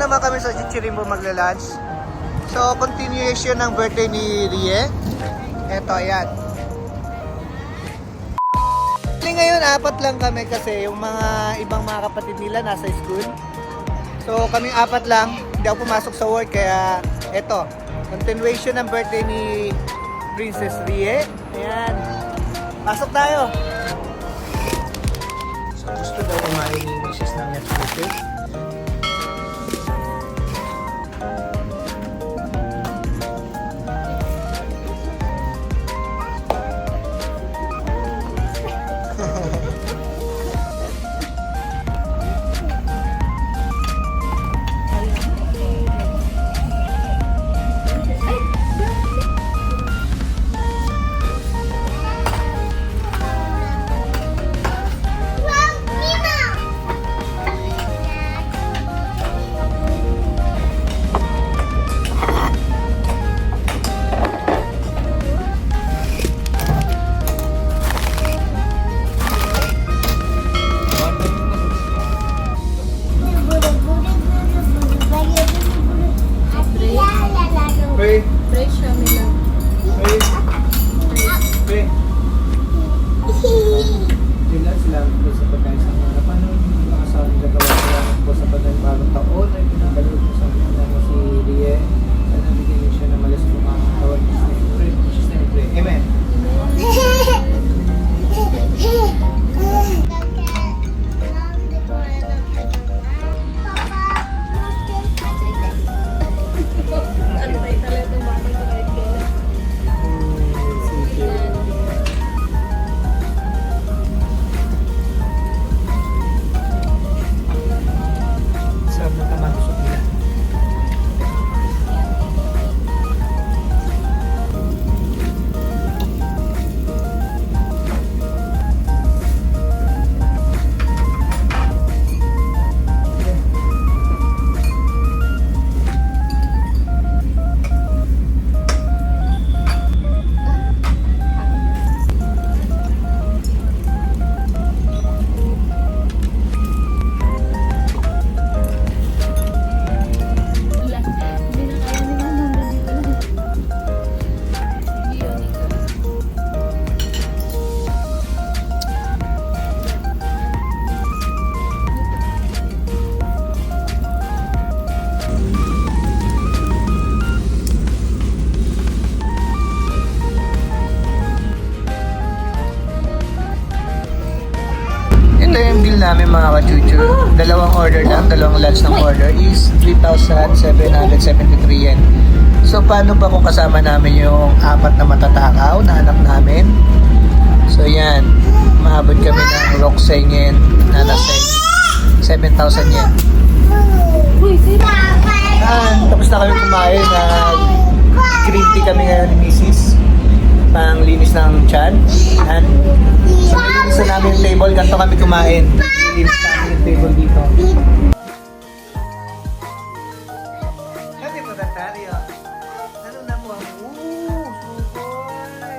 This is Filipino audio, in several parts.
naman kami sa Chichirimbo magla-lunch. So, continuation ng birthday ni Rie. Eto, ayan. Actually, ngayon, apat lang kami kasi yung mga ibang mga kapatid nila nasa school. So, kaming apat lang. Hindi ako pumasok sa work, kaya eto. Continuation ng birthday ni Princess Rie. Ayan. Pasok tayo. So, gusto daw kumain ni Mrs. ng next Hey. Yung bill namin mga kachuchu. Dalawang order lang, dalawang lunch ng order is 3,773 yen. So paano pa kung kasama namin yung apat na matatakaw na anak namin? So yan, maabot kami ng Roxane yen na nasa 7,000 yen. Yan, tapos na kami kumain na green tea kami ngayon ni Mrs. Pang linis ng chan. Kumain. Nilinis namin yung table dito. Happy po Tario. Ano na mo? Ooh, sukoy.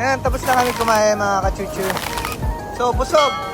Ayan, tapos na kami kumain mga kachuchu. So, busog.